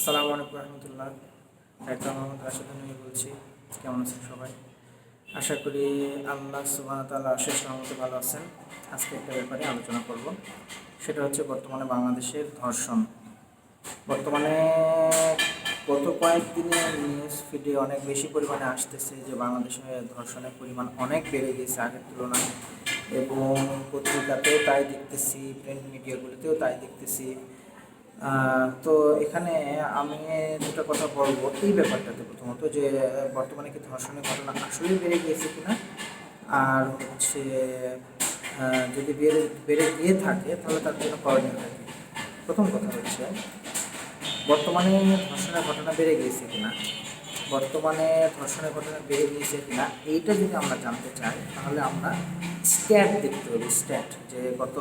আসসালামু আলাইকুম রহমতুল্লাহ। ডাক্তার মোহাম্মদ রাশেদানি বলছি, কেমন আছেন সবাই? আশা করি আল্লাহ সুবাহ তাল্লাহ আশেষ রহমতে ভালো আছেন। আজকে একটা ব্যাপারে আলোচনা করব, সেটা হচ্ছে বর্তমানে বাংলাদেশের ধর্ষণ। বর্তমানে গত কয়েকদিনে নিউজ ফিডে অনেক বেশি পরিমাণে আসতেছে যে বাংলাদেশে ধর্ষণের পরিমাণ অনেক বেড়ে গেছে আগের তুলনায়। এবং পত্রিকাতেও তাই দেখতেছি প্রিন্ট মিডিয়াগুলোতেও তাই দেখতেছি। তো এখানে আমি দুটো কথা বলব। এই ব্যাপারটাতে প্রথমত যে, বর্তমানে কি ধর্ষণের ঘটনা আসলেই বেড়ে গিয়েছে কিনা? আর হচ্ছে যদি বেড়ে বেড়ে গিয়ে থাকে, তাহলে তার জন্য করণীয় থাকে প্রথম কথা হচ্ছে, বর্তমানে ধর্ষণের ঘটনা বেড়ে গিয়েছে কিনা? বর্তমানে ধর্ষণের ঘটনা বেড়ে গিয়েছে কিনা? এইটা যদি আমরা জানতে চাই, তাহলে আমরা স্ট্যাট দেখতে হবে স্ট্যাট যে গত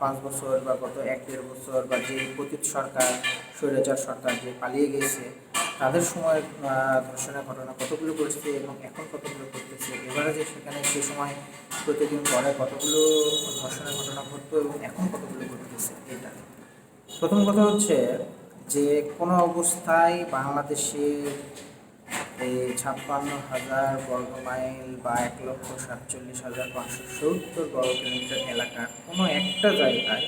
পাঁচ বছর বা গত এক দেড় বছর বা যে পতিত সরকার, স্বৈরাচার সরকার যে পালিয়ে গেছে, তাদের সময় ধর্ষণের ঘটনা কতগুলো ঘটছে এবং এখন কতগুলো ঘটতেছে? এবারে যে সেখানে সে সময় প্রতিদিন পরে কতগুলো ধর্ষণের ঘটনা ঘটতো এবং এখন কতগুলো ঘটতেছে এটা? প্রথম কথা হচ্ছে যে কোনো অবস্থায় বাংলাদেশের এই ছাপ্পান্ন হাজার বর্গ মাইল বা এক লক্ষ সাতচল্লিশ হাজার পাঁচশো সত্তর বর্গ কিলোমিটার এলাকার কোনো একটা জায়গায়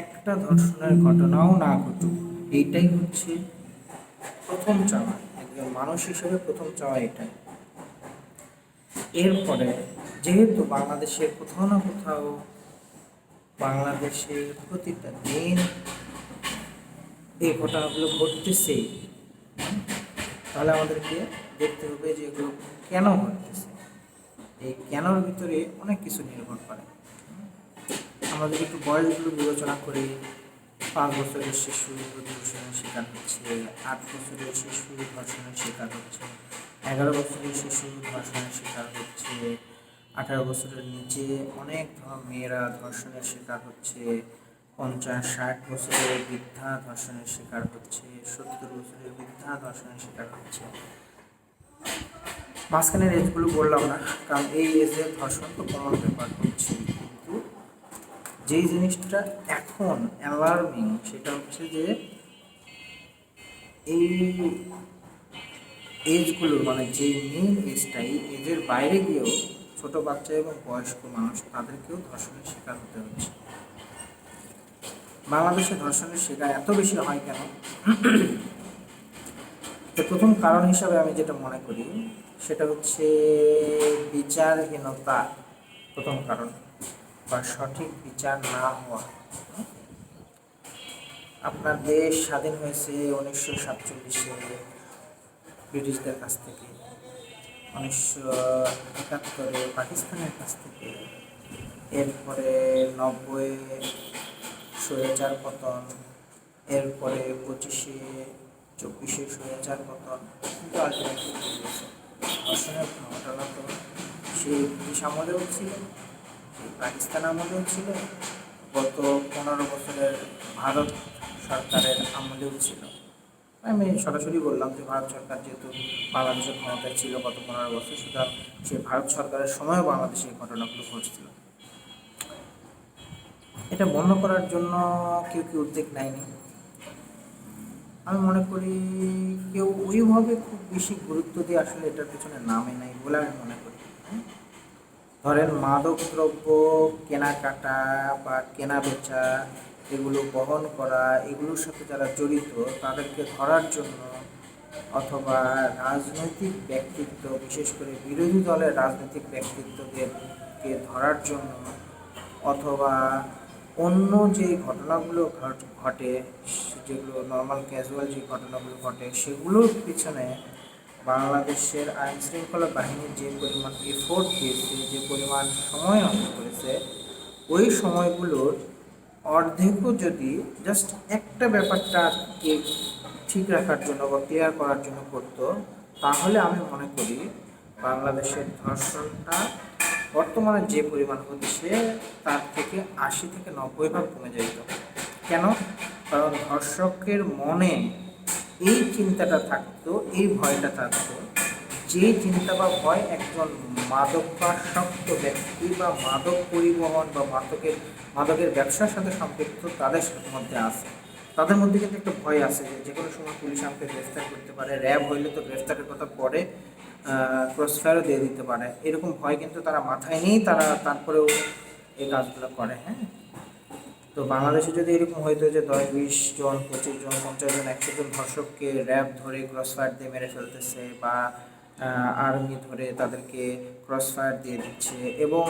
একটা ধর্ষণের ঘটনাও না ঘটুক, এইটাই হচ্ছে প্রথম চাওয়া, একজন মানুষ হিসেবে প্রথম চাওয়া এটাই। এরপরে যেহেতু বাংলাদেশে কোথাও না কোথাও বাংলাদেশের প্রতিটা দিন এই ঘটনাগুলো ঘটতেছেই তাহলে আমাদেরকে দেখতে হবে যে এগুলো কেন ঘটতেছে এই কেনর ভিতরে অনেক কিছু নির্ভর করে। আমরা যদি একটু বয়সগুলো বিবেচনা করি, পাঁচ বছরের শিশু ধর্ষণের শিকার হচ্ছে, আট বছরের শিশু ধর্ষণের শিকার হচ্ছে, এগারো বছরের শিশু ধর্ষণের শিকার হচ্ছে, আঠারো বছরের নিচে অনেক মেয়েরা ধর্ষণের শিকার হচ্ছে পঞ্চাশ, ষাট বছরের বৃদ্ধা ধর্ষণের শিকার হচ্ছে, সত্তর বছরের বৃদ্ধা ধর্ষণের শিকার হচ্ছে। মাঝখানের এজগুলো বললাম না, কারণ এই এজের ধর্ষণ তো কমন ব্যাপার হচ্ছে। কিন্তু যেই জিনিসটা এখন অ্যালার্মিং সেটা হচ্ছে যে এই এজগুলো মানে যে মেন এজটা এই এজের বাইরে গিয়েও ছোট বাচ্চা এবং বয়স্ক মানুষ তাদেরকেও ধর্ষণের শিকার হতে হচ্ছে। বাংলাদেশে ধর্ষণের শিকার এত বেশি হয় কেন? তো প্রথম কারণ হিসাবে আমি যেটা মনে করি, সেটা হচ্ছে বিচারহীনতা প্রথম কারণ বা সঠিক বিচার না হওয়া। আপনার দেশ স্বাধীন হয়েছে উনিশশো সাতচল্লিশে ব্রিটিশদের কাছ থেকে, উনিশশো একাত্তরে পাকিস্তানের কাছ থেকে, এরপরে নব্বই স্বৈরাচার পতন, এরপরে পঁচিশে, চব্বিশে স্বৈরাচার পতন, কিন্তু আলটিমেটলি ঘটনা তো সেই ব্রিটিশ আমলেও ছিল, সেই পাকিস্তান আমলেও ছিল, গত পনেরো বছরের ভারত সরকারের আমলেও ছিল। আমি সরাসরি বললাম যে ভারত সরকার যেহেতু বাংলাদেশের ক্ষমতায় ছিল গত পনেরো বছর, সুতরাং সেই ভারত সরকারের সময়ও বাংলাদেশে এই ঘটনাগুলো ঘটছিল। এটা বন্ধ করার জন্য কেউ কি উদ্যোগ নেয়নি? আমি মনে করি কেউ ওইভাবে খুব বেশি গুরুত্ব দিয়ে আসলে এটার পিছনে নামে নাই বলে আমি মনে করি ধরেন মাদক দ্রব্য, কেনাকাটা বা কেনা বেচা এগুলো বহন করা, এগুলোর সাথে যারা জড়িত, তাদেরকে ধরার জন্য অথবা রাজনৈতিক ব্যক্তিত্ব, বিশেষ করে বিরোধী দলের রাজনৈতিক ব্যক্তিত্বদেরকে ধরার জন্য অথবা অন্য যে ঘটনাগুলো ঘটে যেগুলো নর্মাল ক্যাজুয়াল যে ঘটনাগুলো ঘটে, সেগুলোর পিছনে বাংলাদেশের আইন শৃঙ্খলা বাহিনীর যে পরিমাণ এফোর্ট দিয়েছে, যে পরিমাণ সময় নষ্ট করেছে, ওই সময়গুলোর অর্ধেকও যদি জাস্ট একটা ব্যাপারটাকে ঠিক রাখার জন্য বা ক্লিয়ার করার জন্য করতো, তাহলে আমি মনে করি বাংলাদেশের ধর্ষণটা বর্তমানে যে পরিমাণ হচ্ছে, তার থেকে আশি থেকে নব্বই ভাগ কমে যাইত কেন? কারণ ধর্ষকের মনে এই চিন্তাটা থাকতো, এই ভয়টা থাকতো, যে চিন্তা বা ভয় একজন মাদক মাদকাসক্ত ব্যক্তি বা মাদক পরিবহন বা মাদকের মাদকের ব্যবসার সাথে সম্পৃক্ত তাদের মধ্যে আছে। তাদের মধ্যে কিন্তু একটা ভয় আছে যে যে কোনো সময় পুলিশ আমাকে গ্রেফতার করতে পারে, র্যাব হইলে তো গ্রেফতারের কথা পরে ক্রসফায়ারও দিয়ে দিতে পারে। এরকম ভয় কিন্তু তারা মাথায় নেই তারা তারপরেও এই কাজগুলো করে হ্যাঁ? তো বাংলাদেশে যদি এরকম হইতো যে দশ, বিশ জন, পঁচিশ জন, পঞ্চাশ জন, একশো জন ধর্ষককে র্যাব ধরে ক্রসফায়ার দিয়ে মেরে ফেলতেছে বা আর্মি ধরে তাদেরকে ক্রসফায়ার দিয়ে দিচ্ছে এবং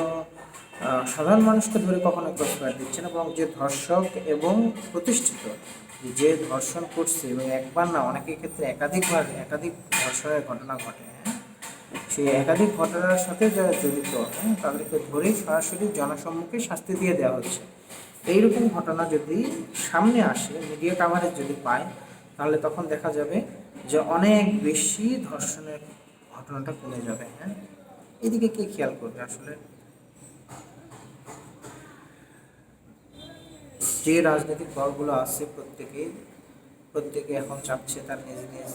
সাধারণ মানুষকে ধরে কখনো ক্রসফায়ার দিচ্ছে না এবং যে ধর্ষক এবং প্রতিষ্ঠিত যে ধর্ষণ করছে এবং একবার না, অনেকের ক্ষেত্রে একাধিকবার, একাধিক ধর্ষণের ঘটনা ঘটে সেই একাধিক ঘটনার সাথে যারা জড়িত হ্যাঁ তাদেরকে ধরে সরাসরি জনসম্মুখে শাস্তি দিয়ে দেওয়া হচ্ছে। এইরকম ঘটনা যদি সামনে আসে, মিডিয়া কাভারেজ যদি পায়, তাহলে তখন দেখা যাবে যে অনেক বেশি ধর্ষণের ঘটনাটা কমে যাবে হ্যাঁ। এদিকে কে খেয়াল করবে আসলে? যে রাজনৈতিক দলগুলো আছে প্রত্যেকে প্রত্যেকে এখন চাচ্ছে তার নিজ নিজ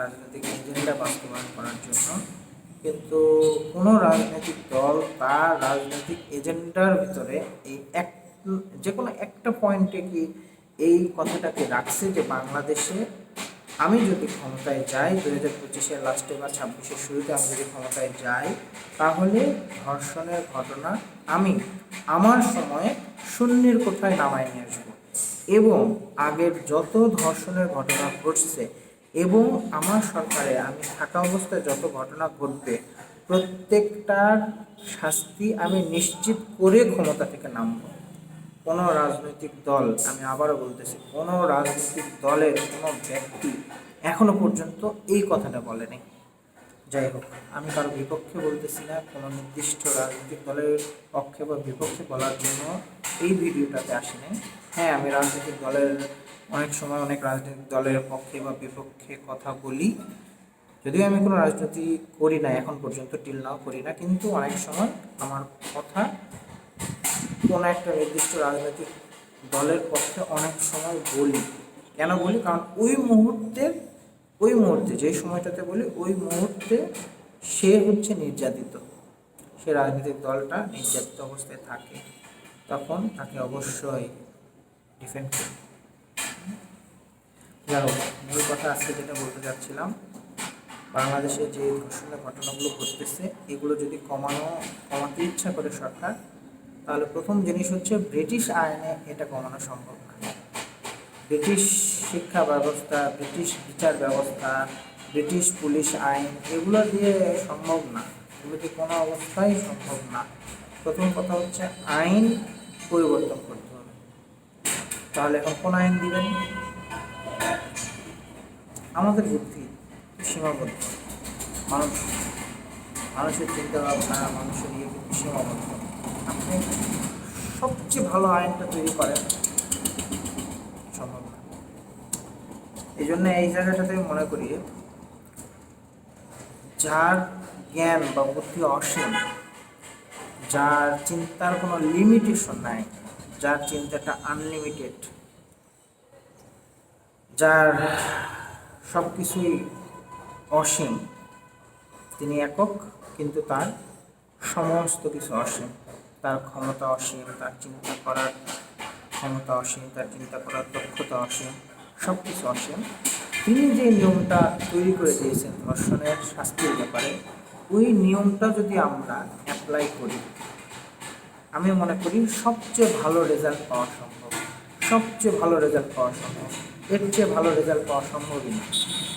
রাজনৈতিক এজেন্ডা বাস্তবায়ন করার জন্য। কিন্তু কোনো রাজনৈতিক দল তার রাজনৈতিক এজেন্ডার ভিতরে এই এক যে কোনো একটা পয়েন্টে কি এই কথাটাকে রাখছে যে বাংলাদেশে আমি যদি ক্ষমতায় যাই দু হাজার পঁচিশের লাস্টে বা ছাব্বিশের শুরুতে আমি যদি ক্ষমতায় যাই, তাহলে ধর্ষণের ঘটনা আমি আমার সময়ে শূন্যের কোথায় নামায় নিয়ে আসব। এবং আগের যত ধর্ষণের ঘটনা ঘটছে এবং আমার সরকারে আমি থাকা অবস্থায় যত ঘটনা ঘটবে, প্রত্যেকটার শাস্তি আমি নিশ্চিত করে ক্ষমতা থেকে নামবো। কোনো রাজনৈতিক দল, আমি আবারও বলতেছি, কোনো রাজনৈতিক দলের কোনো ব্যক্তি এখনও পর্যন্ত এই কথাটা বলেনি। যাই হোক, আমি কারও বিপক্ষে বলতেছি না, কোনো নির্দিষ্ট রাজনৈতিক দলের পক্ষে বা বিপক্ষে বলার জন্য এই ভিডিওটাতে আসিনি। হ্যাঁ আমি রাজনৈতিক দলের অনেক সময় অনেক রাজনৈতিক দলের পক্ষে বা বিপক্ষে কথা বলি। যদিও আমি কোনো রাজনীতি করি না, এখন পর্যন্ত টিল নাও করি না, কিন্তু অনেক সময় আমার কথা কোনো একটা নির্দিষ্ট রাজনৈতিক দলের পক্ষে অনেক সময় বলি। কেন বলি? কারণ ওই মুহূর্তে ওই মুহূর্তে যে সময়টাতে বলি, ওই মুহূর্তে সে হচ্ছে নির্যাতিত। সে রাজনৈতিক দলটা নির্যাতিত অবস্থায় থাকে। তখন তাকে অবশ্যই ডিফেন্ড করি। যাই হোক, মূল কথা আজকে যেটা বলতে যাচ্ছিলাম, বাংলাদেশে যে ধর্ষণের ঘটনাগুলো ঘটতেছে, এগুলো যদি কমানো, কমাতে ইচ্ছা করে সরকার, তাহলে প্রথম জিনিস হচ্ছে ব্রিটিশ আইনে এটা কমানো সম্ভব না। ব্রিটিশ শিক্ষা ব্যবস্থা, ব্রিটিশ বিচার ব্যবস্থা, ব্রিটিশ পুলিশ আইন, এগুলো দিয়ে সম্ভব না। এগুলো দিয়ে কোনো অবস্থায় সম্ভব না। প্রথম কথা হচ্ছে আইন পরিবর্তন করতে হবে। তাহলে আইন দিবেন। আমাদের বুদ্ধি সীমাবদ্ধ। মানুষ, মানুষের চিন্তা ভাবনা মানুষের ইয়ে কিন্তু সীমাবদ্ধ। আপনি সবচেয়ে ভালো আইনটা তৈরি করেন, সম্ভব এই জন্য এই জায়গাটাতে আমি মনে করি, যার জ্ঞান বা বুদ্ধি অসীম যার চিন্তার কোনো লিমিটেশন নাই, যার চিন্তাটা আনলিমিটেড যার সব কিছুই অসীম, তিনি একক, কিন্তু তার সমস্ত কিছু অসীম। তার ক্ষমতা অসীম, তার চিন্তা করার ক্ষমতা অসীম, তার চিন্তা করার দক্ষতা অসীম সব কিছু অসীম। তিনি যে নিয়মটা তৈরি করে দিয়েছেন ধর্ষণের শাস্তির ব্যাপারে, ওই নিয়মটা যদি আমরা অ্যাপ্লাই করি আমি মনে করি সবচেয়ে ভালো রেজাল্ট পাওয়া সম্ভব। সবচেয়ে ভালো রেজাল্ট পাওয়া সম্ভব। এর চেয়ে ভালো রেজাল্ট পাওয়া সম্ভবই না।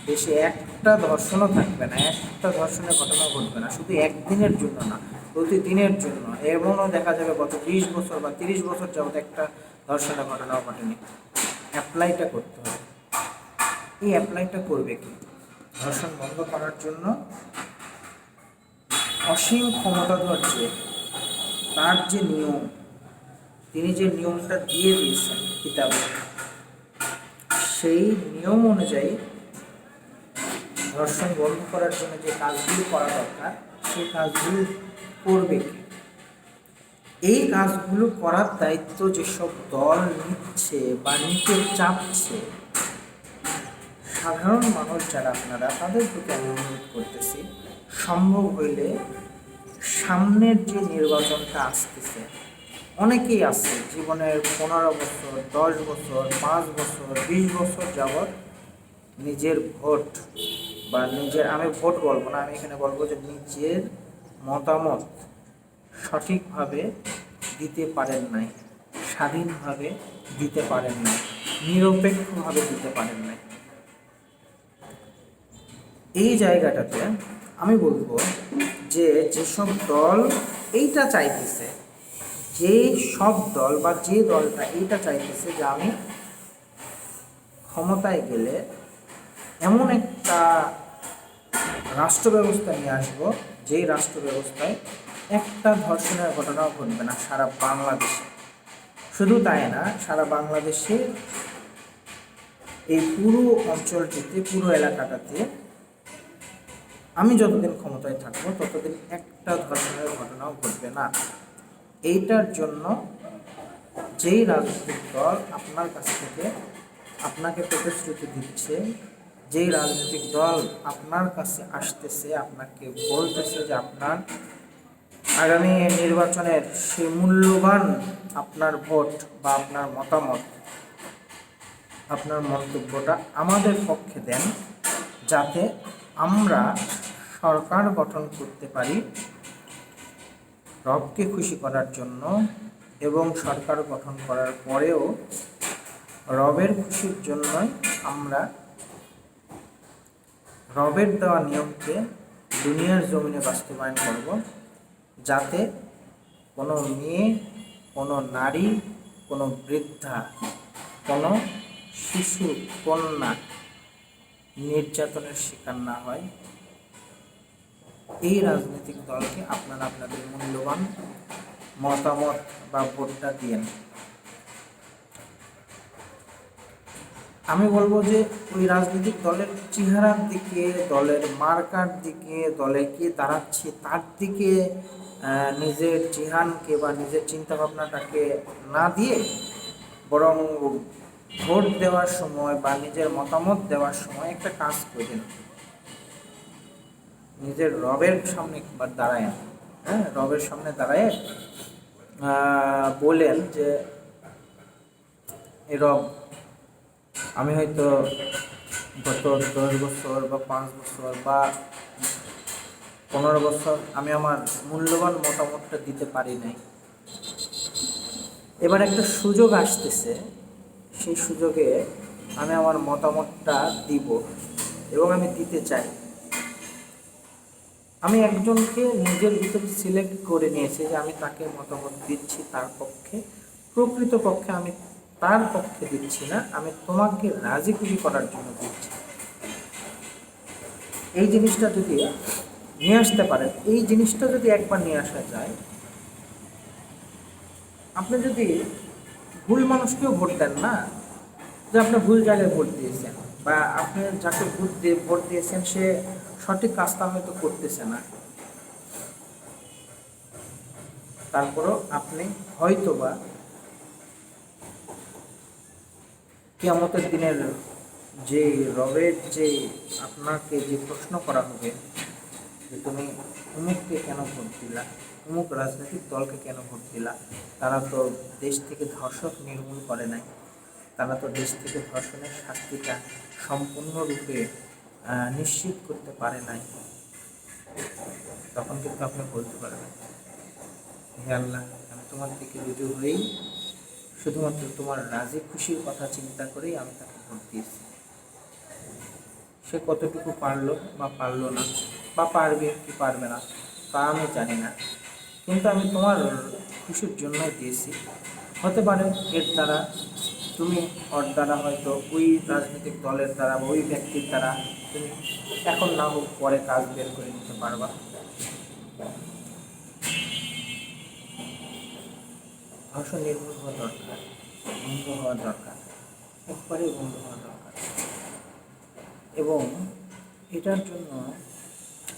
দেশে একটা ধর্ষণও থাকবে না, একটা ধর্ষণের ঘটনা ঘটবে না, শুধু একদিনের জন্য না, প্রতিদিনের জন্য। এমনও দেখা যাবে গত বিশ বছর বা তিরিশ বছর যাবত একটা ধর্ষণের ঘটনাও ঘটেনি। অ্যাপ্লাইটা করতে হবে। এই অ্যাপ্লাইটা করবে কি? ধর্ষণ বন্ধ করার জন্য অসীম ক্ষমতাধর যে তার যে নিয়ম, তিনি যে নিয়মটা দিয়ে দিয়েছেন কিতাবে, সেই নিয়ম অনুযায়ী ধর্ষণ বন্ধ করার জন্য যে কাজগুলো করা দরকার, সেই কাজগুলো করবে এই কাজগুলো করার দায়িত্ব যেসব দল নিচ্ছে বা নিতে চাপছে সাধারণ মানুষ যারা আপনারা, তাদের প্রতি আমি অনুরোধ করতেছি, সম্ভব হইলে সামনের যে নির্বাচনটা আসতেছে, অনেকেই আছে জীবনের পনেরো বছর, দশ বছর, পাঁচ বছর, বিশ বছর যাবৎ নিজের ভোট বা নিজের, আমি ভোট বলব না, আমি এখানে বলব যে নিজের মতামত সঠিকভাবে দিতে পারেন নাই, স্বাধীনভাবে দিতে পারেন নাই, নিরপেক্ষভাবে দিতে পারেন নাই। এই জায়গাটাতে আমি বলব যে যেসব দল এইটা চাইতেছে যে সব দল বা যে দলটা এইটা চাইতেছে যে আমি ক্ষমতায় গেলে এমন একটা রাষ্ট্র ব্যবস্থা নিয়ে আসব, যেই রাষ্ট্র ব্যবস্থায় একটা ধর্ষণের ঘটনাও ঘটবে না সারা বাংলাদেশে। শুধু তাই না, সারা বাংলাদেশে এই পুরো অঞ্চলটিতে, পুরো এলাকাটাতে আমি যতদিন ক্ষমতায় থাকব, ততদিন একটা ধর্ষণের ঘটনাও ঘটবে না। এইটার জন্য যেই রাজনৈতিক দল আপনার কাছ থেকে আপনাকে প্রতিশ্রুতি দিচ্ছে, যেই রাজনৈতিক দল আপনার কাছে আসতেছে, আপনাকে বলতেছে যে আপনার আগামী নির্বাচনের সে মূল্যবান আপনার ভোট বা আপনার মতামত, আপনার মন্তব্যটা আমাদের পক্ষে দেন, যাতে আমরা সরকার গঠন করতে পারি। রবকে খুশি করার জন্য এবং সরকার গঠন করার পরেও রবের খুশির জন্যই আমরা রবের দেওয়া নিয়মকে দুনিয়ার জমিনে বাস্তবায়ন করব, যাতে কোনো মেয়ে, কোনো নারী, কোনো বৃদ্ধা, কোনো শিশু, কন্যা নির্যাতনের শিকার না হয়। এই রাজনৈতিক দলকে আপনারা আপনাদের মূল্যবান মতামত বা ভোটটা দিয়েন। আমি বলব যে ওই রাজনৈতিক দলের চেহারার দিকে, দলের মার্কার দিকে, দলে কে দাঁড়াচ্ছে তার দিকে নিজের চিহানকে বা নিজের চিন্তা ভাবনাটাকে না দিয়ে বরং ভোট দেওয়ার সময় বা নিজের মতামত দেওয়ার সময় একটা কাজ করেন নিজের রবের সামনে একবার দাঁড়ায় হ্যাঁ রবের সামনে দাঁড়ায় বলেন যে, এ রব, আমি হয়তো গত দশ বছর বা পাঁচ বছর বা পনেরো বছর আমি আমার মূল্যবান মতামতটা দিতে পারি নাই। এবার একটা সুযোগ আসতেছে, সেই সুযোগে আমি আমার মতামতটা দিব এবং আমি দিতে চাই। আমি একজনকে নিজের ভিতরে সিলেক্ট করে নিয়েছি যে আমি তাকে মতামত দিচ্ছি তার পক্ষে। প্রকৃত পক্ষে আমি তার পক্ষে দিচ্ছি না, আমি তোমাকে রাজি খুশি করার জন্য দিচ্ছি। এই জিনিসটা যদি নিয়ে আসতে পারেন, এই জিনিসটা যদি একবার নিয়ে আসা যায়, আপনি যদি ভুল মানুষকেও ভোট দেন না, যে আপনি ভুল জায়গায় ভোট দিয়েছেন বা আপনি যাকে ভোট দিয়ে, ভোট দিয়েছেন সে সঠিক কাজটা হয়তো করতেছে না। তারপরও আপনি হয়তো বা কিয়ামতের দিনের যে রবের যে আপনাকে যে প্রশ্ন করা হবে, যে তুমি অমুককে কেন ভোট দিলা, অমুক রাজনৈতিক দলকে কেন ভোট দিলা, তারা তো দেশ থেকে ধর্ষক নির্মূল করে নাই, তারা তো দেশ থেকে ধর্ষণের শাস্তিটা সম্পূর্ণরূপে নিশ্চিত করতে পারে নাই। তখন কিন্তু আপনি বলতে পারবেন, হে আল্লাহ, আমি তোমার দিকে রুজু হয়েই শুধুমাত্র তোমার রাজি খুশির কথা চিন্তা করেই আমি তাকে ভোট দিয়েছি। সে কতটুকু পারল বা পারল না, বা পারবে কি পারবে না, তা আমি জানি না। কিন্তু আমি তোমার খুশির জন্যই দিয়েছি। হতে পারে এর দ্বারা তুমি ওর দ্বারা হয়তো ওই রাজনৈতিক দলের দ্বারা বা ওই ব্যক্তির দ্বারা তুমি এখন না হোক পরে কাজ বের করে নিতে পারবা। ধর্ষণ নির্ভর হওয়া দরকার, বন্ধ হওয়া দরকার, একবারেই বন্ধ হওয়া দরকার। এবং এটার জন্য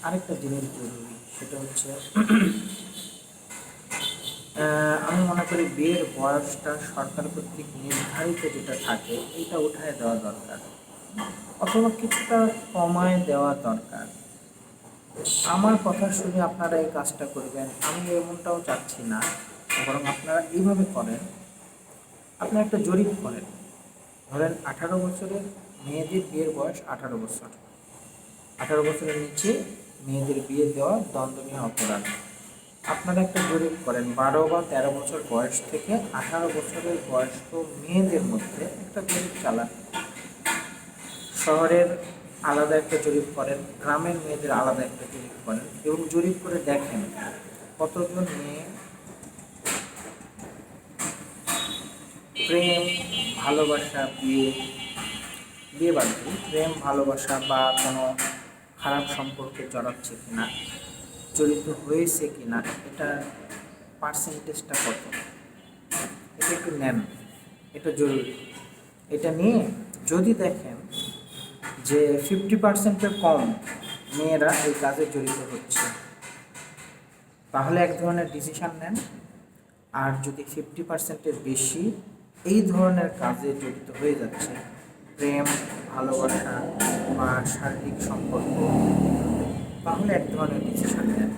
আরেকটা জিনিস জরুরি, সেটা হচ্ছে আমি মনে করি বিয়ের বয়সটা সরকার কর্তৃক নির্ধারিত যেটা থাকে, এটা উঠায় দেওয়া দরকার। অথবা কিছুটা কমায় দেওয়া দরকার। আমার কথা শুনে আপনারা এই কাজটা করবেন, আমি এমনটাও চাচ্ছি না, বরং আপনারা এইভাবে করেন। আপনারা একটা জরিপ করেন। ধরেন আঠারো বছরের মেয়েদের বিয়ের বয়স আঠারো বছর। আঠারো বছরের নিচে মেয়েদের বিয়ে দেওয়া দণ্ডনীয় অপরাধ। আপনারা একটা জরিপ করেন বারো বা তেরো বছর বয়স থেকে আঠারো বছরের বয়স্ক মেয়েদের মধ্যে একটা জরিপ চালান। শহরের আলাদা একটা জরিপ করেন গ্রামের মেয়েদের আলাদা একটা জরিপ করেন এবং জরিপ করে দেখেন কতজন মেয়ে প্রেম ভালোবাসা বিয়ে বিয়ে দিই, প্রেম ভালোবাসা বা কোনো খারাপ সম্পর্কে জড়াচ্ছে কিনা। জড়িত হয়েছে কিনা এটা পার্সেন্টেজটা কত? এটা একটু নেন, এটা জরুরি। এটা নিয়ে যদি দেখেন যে ফিফটি পার্সেন্টের কম মেয়েরা এই কাজে জড়িত হচ্ছে, তাহলে এক ধরনের ডিসিশন নেন। আর যদি ফিফটি পার্সেন্টের বেশি এই ধরনের কাজে জড়িত হয়ে যাচ্ছে, প্রেম, ভালোবাসা বা শারীরিক সম্পর্ক তাহলে এক ধরনের ডিসিশন নেন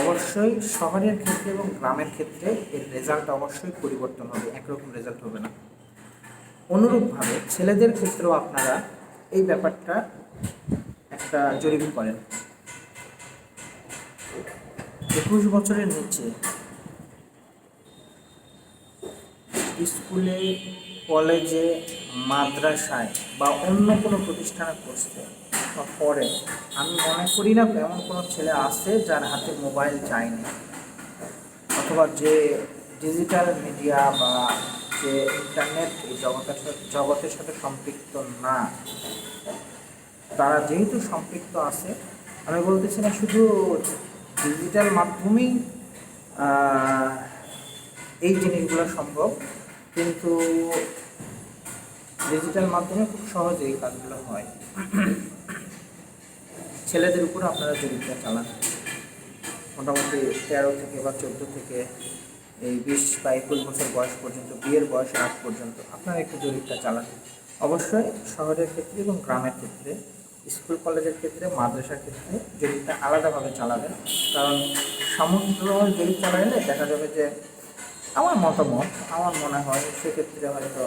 অবশ্যই শহরের ক্ষেত্রে এবং গ্রামের ক্ষেত্রে এর রেজাল্ট অবশ্যই পরিবর্তন হবে, একরকম রেজাল্ট হবে না। অনুরূপভাবে ছেলেদের ক্ষেত্রেও আপনারা এই ব্যাপারটা একটা জরিপ করেন। একুশ বছরের নিচে স্কুলে, কলেজে, মাদ্রাসায় বা অন্য কোনো প্রতিষ্ঠানে পড়ছে পড়ে আমি মনে করি না এমন কোনো ছেলে আছে যার হাতে মোবাইল যায়নি। অথবা যে ডিজিটাল মিডিয়া বা যে ইন্টারনেট এই জগতের জগতের সাথে সম্পৃক্ত না, তারা যেহেতু সম্পৃক্ত আছে, আমি বলতেছি না শুধু ডিজিটাল মাধ্যমেই এই জিনিসগুলো সম্ভব, কিন্তু ডিজিটাল মাধ্যমে খুব সহজে এই কাজগুলো হয়। ছেলেদের উপর আপনারা জরিপটা চালান, মোটামুটি তেরো থেকে বা চোদ্দ থেকে এই বিশ বা একুশ বছর বয়স পর্যন্ত, বিয়ের বয়স আগ পর্যন্ত আপনারা একটু জরিপটা চালান। অবশ্যই শহরের ক্ষেত্রে এবং গ্রামের ক্ষেত্রে, স্কুল, কলেজের ক্ষেত্রে, মাদ্রাসার ক্ষেত্রে জরিপটা আলাদাভাবে চালাবেন। কারণ সমুদ্র জরিপ চালাইলে দেখা যাবে যে আমার মতামত, আমার মনে হয় সেক্ষেত্রে হয়তো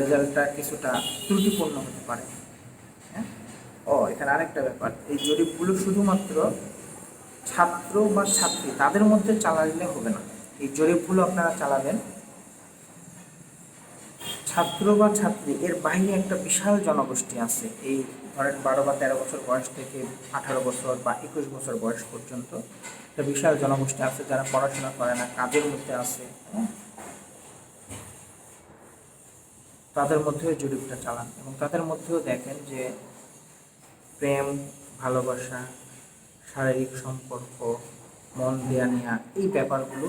রেজাল্টটা কিছুটা ত্রুটিপূর্ণ হতে পারে। ও, এখানে আরেকটা ব্যাপার। এই জরিপগুলো শুধুমাত্র ছাত্র বা ছাত্রী, তাদের মধ্যে চালালে হবে না। এই জরিপগুলো আপনারা চালাবেন, ছাত্র বা ছাত্রী, এর বাইরে একটা বিশাল জনগোষ্ঠী আছে। এই ধরেন বারো বা তেরো বছর বয়স থেকে আঠারো বছর বা একুশ বছর বয়স পর্যন্ত একটা বিশাল জনগোষ্ঠী আছে যারা পড়াশোনা করে না, কাজের মধ্যে আছে হ্যাঁ? তাদের মধ্যেও জরিপটা চালান এবং তাদের মধ্যেও দেখেন যে প্রেম, ভালোবাসা, শারীরিক সম্পর্ক, মন দেয়া নেওয়া এই ব্যাপারগুলো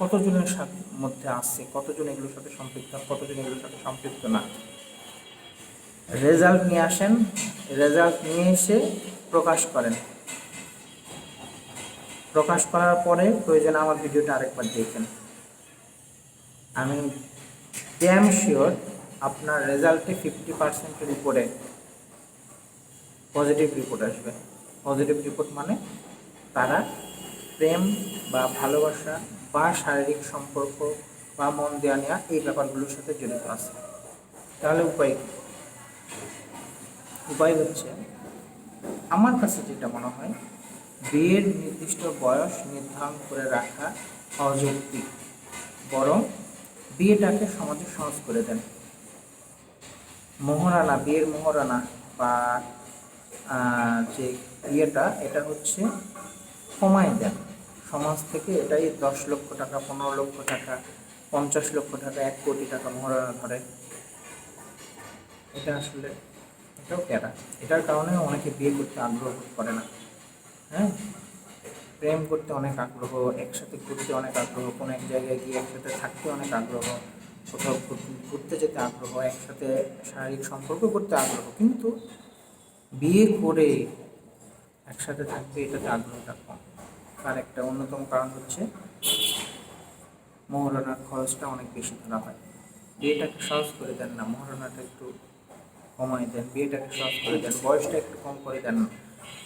কতজনের সাথে, মধ্যে আছে? কতজন এগুলোর সাথে সম্পৃক্ত কতজন এগুলোর সাথে সম্পৃক্ত না? রেজাল্ট নিয়ে আসেন, রেজাল্ট নিয়ে এসে প্রকাশ করেন। প্রকাশ করার পরে প্রয়োজনে আমার ভিডিওটা আরেকবার দেখেন। আমি ড্যাম শিওর আপনার রেজাল্টে ফিফটি পার্সেন্টের উপরে পজিটিভ রিপোর্ট আসবে। পজিটিভ রিপোর্ট মানে তারা প্রেম বা ভালোবাসা বা শারীরিক সম্পর্ক বা মন দেওয়া নেওয়া এই ব্যাপারগুলোর সাথে জড়িত আছে। তাহলে উপায় কি? উপায় হচ্ছে, আমার কাছে যেটা মনে হয়, বিয়ের নির্দিষ্ট বয়স নির্ধারণ করে রাখা অযৌক্তিক, বরং বিয়েটাকে সমাজে সহজ করে দেন। মোহরানা, বিয়ের মোহরানা বা যে ইয়েটা, এটা হচ্ছে কমায় দেন। সমাজ থেকে এটাই দশ লক্ষ টাকা, পনেরো লক্ষ টাকা, পঞ্চাশ লক্ষ টাকা, এক কোটি টাকা মহারণা ধরে এটা আসলে এটাও প্যারা। এটার কারণে অনেকে বিয়ে করতে আগ্রহ করে না। হ্যাঁ? প্রেম করতে অনেক আগ্রহ, একসাথে ঘুরতে অনেক আগ্রহ, কোনো এক জায়গায় গিয়ে একসাথে থাকতে অনেক আগ্রহ, কোথাও ঘুরতে যেতে আগ্রহ, একসাথে শারীরিক সম্পর্ক করতে আগ্রহ। কিন্তু বিয়ে করে একসাথে থাকবে এটাতে আগ্রহটা কম তার একটা অন্যতম কারণ হচ্ছে মহারণার খরচটা অনেক বেশি ধরা হয়। বিয়েটাকে সহজ করে দেন না, মহারণাটা একটু কমাই দেন, বিয়েটাকে সহজ করে দেন, বয়সটা একটু কম করে দেন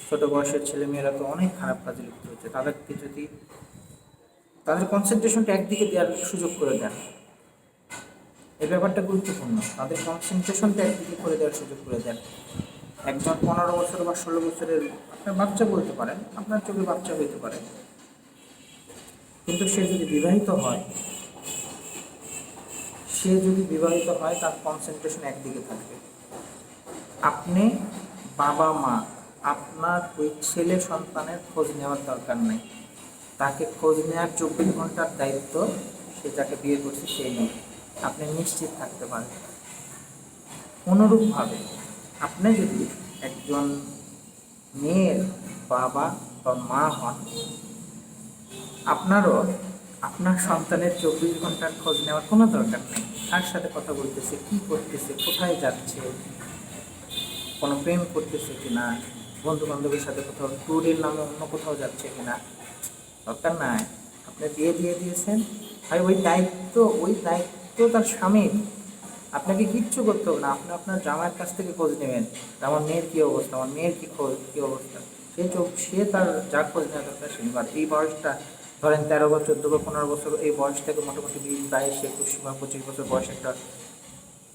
ছোট বয়সের ছেলেমেয়েরা তো অনেক খারাপ কাজে লিপ্ত হচ্ছে তাদেরকে যদি, তাদের কনসেন্ট্রেশনটা একদিকে দেওয়ার সুযোগ করে দেন। এই ব্যাপারটা গুরুত্বপূর্ণ, তাদের কনসেন্ট্রেশনটা একদিকে করে দেওয়ার সুযোগ করে দেন। একজন পনেরো বছর বা ষোলো বছরের আপনার বাচ্চা বলতে পারেন, আপনার চোখে বাচ্চা হইতে পারে। কিন্তু সে যদি বিবাহিত হয়, সে যদি বিবাহিত হয়, তার কনসেন্ট্রেশন একদিকে থাকবে। আপনি বাবা মা, আপনার ওই ছেলে সন্তানের খোঁজ নেওয়ার দরকার নেই। তাকে খোঁজ নেওয়ার চব্বিশ ঘণ্টার দায়িত্ব সে যাকে বিয়ে করছে সেই নেই আপনি নিশ্চিত থাকতে পারেন। অনুরূপভাবে আপনি যদি একজন মেয়ের বাবা বা মা হন, আপনারও আপনার সন্তানের চব্বিশ ঘণ্টার খোঁজ নেওয়ার কোনো দরকার নেই। কার সাথে কথা বলতেছে, কি করতেছে, কোথায় যাচ্ছে, কোনো প্রেম করতেছে কিনা বন্ধু বান্ধবের সাথে কোথাও ট্যুরের নামে অন্য কোথাও যাচ্ছে কিনা, দরকার নাই। আপনি বিয়ে দিয়ে দিয়েছেন। ভাই ওই দায়িত্ব ওই দায়িত্ব তার স্বামীর। আপনাকে কিচ্ছু করতে হবে না। আপনি আপনার জামাইয়ের কাছ থেকে খোঁজ নেবেন আমার মেয়ের কী অবস্থা, আমার মেয়ের কী খোঁজ, কী অবস্থা। সে চোখ, সে তার যা খোঁজ নেওয়া দরকার সে নিবে। এই বয়সটা, ধরেন তেরো বছর চোদ্দ বা পনেরো বছর, এই বয়স থেকে মোটামুটি বিশ, বাইশ, একুশ বা পঁচিশ বছর বয়স একটা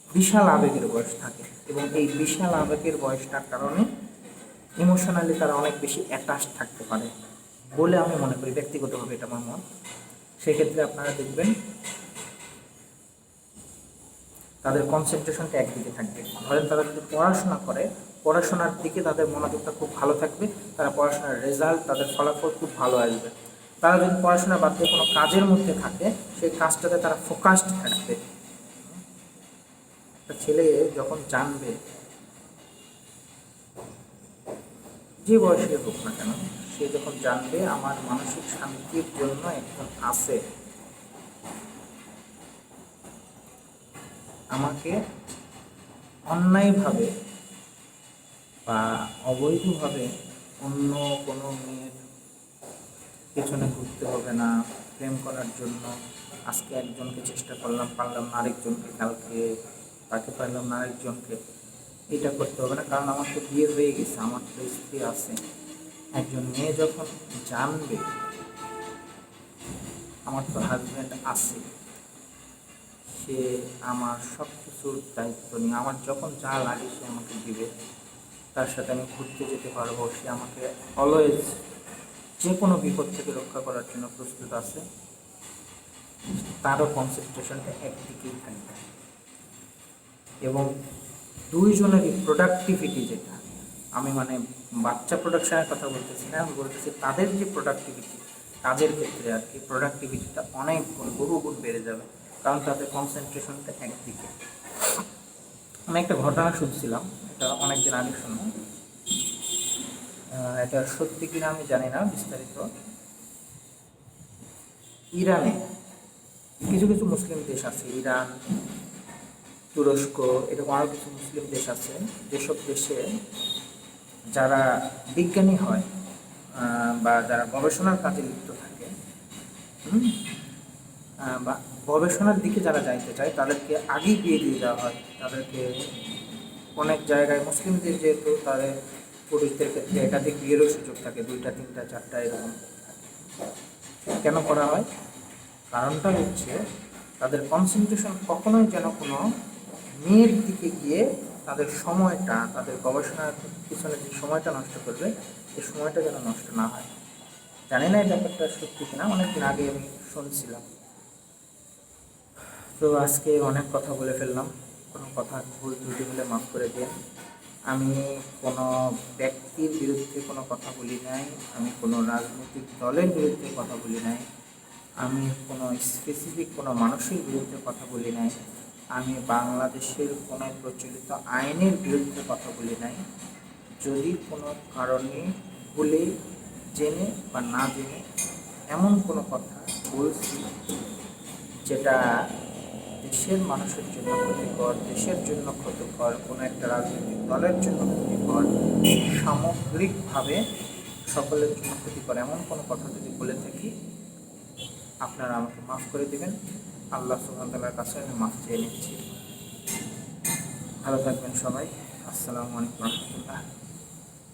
বিশাল আবেগের বয়স থাকে। এবং এই বিশাল আবেগের বয়সটার কারণে ইমোশনালি তারা অনেক বেশি অ্যাটাচ থাকতে পারে বলে আমি মনে করি, ব্যক্তিগতভাবে এটা আমার মত। সেক্ষেত্রে আপনারা দেখবেন তাদের কনসেন্ট্রেশনটা একদিকে থাকবে। ধরেন তারা যদি পড়াশোনা করে, পড়াশোনার দিকে তাদের মনোযোগটা খুব ভালো থাকবে, তারা পড়াশোনার রেজাল্ট তাদের ফলাফল খুব ভালো আসবে। তারা যদি পড়াশোনা বাদ দিয়ে কোনো কাজের মধ্যে থাকে, সেই কাজটাতে তারা ফোকাসড থাকবে। একটা ছেলে যখন জানবে যে বয়সে হোক না কেন, সে যখন জানবে আমার মানসিক শান্তির জন্য একজন আছে আমাকে অন্যায়ভাবে বা অবৈধভাবে অন্য কোনো মেয়ের পেছনে ঘুরতে হবে না, প্রেম করার জন্য আজকে একজনকে চেষ্টা করলাম, পারলাম না আরেকজনকে, কালকে তাকে পারলাম না আরেকজনকে, এটা করতে হবে না, কারণ আমার তো বিয়ে হয়ে গেছে, আমার তো স্ত্রী আছে। একজন মেয়ে যখন জানবে, আমার তো হাজব্যান্ড আছে সে আমার সব কিছুর দায়িত্ব নিয়ে, আমার যখন যা লাগে সে আমাকে দিবে। তার সাথে আমি ঘুরতে যেতে পারব, সে আমাকে অলওয়েজ যে কোনো বিপদ থেকে রক্ষা করার জন্য প্রস্তুত আছে। তারও কনসেন্ট্রেশনটা একদিকেই থাকবে। এবং দুইজনেরই প্রোডাক্টিভিটি যেটা, আমি মানে বাচ্চা প্রোডাকশনের কথা বলতেছি না, আমি বলতেছি তাদের যে প্রোডাক্টিভিটি কাজের ক্ষেত্রে আর কি প্রোডাক্টিভিটিটা অনেক গুণ বহু গুণ বেড়ে যাবে। কারণ তাদের কনসেন্ট্রেশনটা একদিকে। আমি একটা ঘটনা শুনছিলাম, এটা অনেকদিন আগে শুনলাম। এটা সত্যি কিনা আমি জানি না বিস্তারিত। ইরানে কিছু কিছু মুসলিম দেশ আছে, ইরান, তুরস্ক, এরকম আরও কিছু মুসলিম দেশ আছে, যেসব দেশে যারা বিজ্ঞানী হয় বা যারা গবেষণার কাজে লিপ্ত থাকে বা গবেষণার দিকে যারা যাইতে চায়, তাদেরকে আগেই বিয়ে দিয়ে দেওয়া হয়। তাদেরকে অনেক জায়গায় মুসলিমদের যেহেতু, তাদের পুরুষদের ক্ষেত্রে একাধিক বিয়েরও সুযোগ থাকে, দুইটা, তিনটা, চারটা, এরকম কেন করা হয়? কারণটা হচ্ছে, তাদের কনসেন্ট্রেশন কখনোই যেন কোনো মেয়ের দিকে গিয়ে তাদের সময়টা, তাদের গবেষণার পিছনে যে সময়টা নষ্ট করবে এই সময়টা যেন নষ্ট না হয়। জানি না এই ব্যাপারটা সত্যি কিনা, অনেকদিন আগে আমি শুনছিলাম। তো আজকে অনেক কথা বলে ফেললাম। কোনো কথা, ভুল ত্রুটি হলে মাফ করে দিন। আমি কোনো ব্যক্তির বিরুদ্ধে কোনো কথা বলি নাই। আমি কোনো রাজনৈতিক দলের বিরুদ্ধে কথা বলি নাই। আমি কোনো স্পেসিফিক কোনো মানুষের বিরুদ্ধে কথা বলি নাই। আমি বাংলাদেশের কোনো প্রচলিত আইনের বিরুদ্ধে কথা বলি নাই। যদি কোনো কারণে ভুলে, জেনে বা না জেনে এমন কোনো কথা বলছি, যেটা দেশের মানুষের জন্য ক্ষতিকর, দেশের জন্য ক্ষতিকর, কোনো একটা রাজনৈতিক দলের জন্য ক্ষতিকর, সামগ্রিকভাবে সকলের জন্য ক্ষতিকর এমন কোনো কথা যদি বলে থাকি, আপনারা আমাকে মাফ করে দেবেন। আল্লাহ সুহামতাল্লার কাছে আমি মাফ চেয়ে নিচ্ছি। ভালো থাকবেন সবাই। আসসালামু আলাইকুম রহমতুল্লাহ।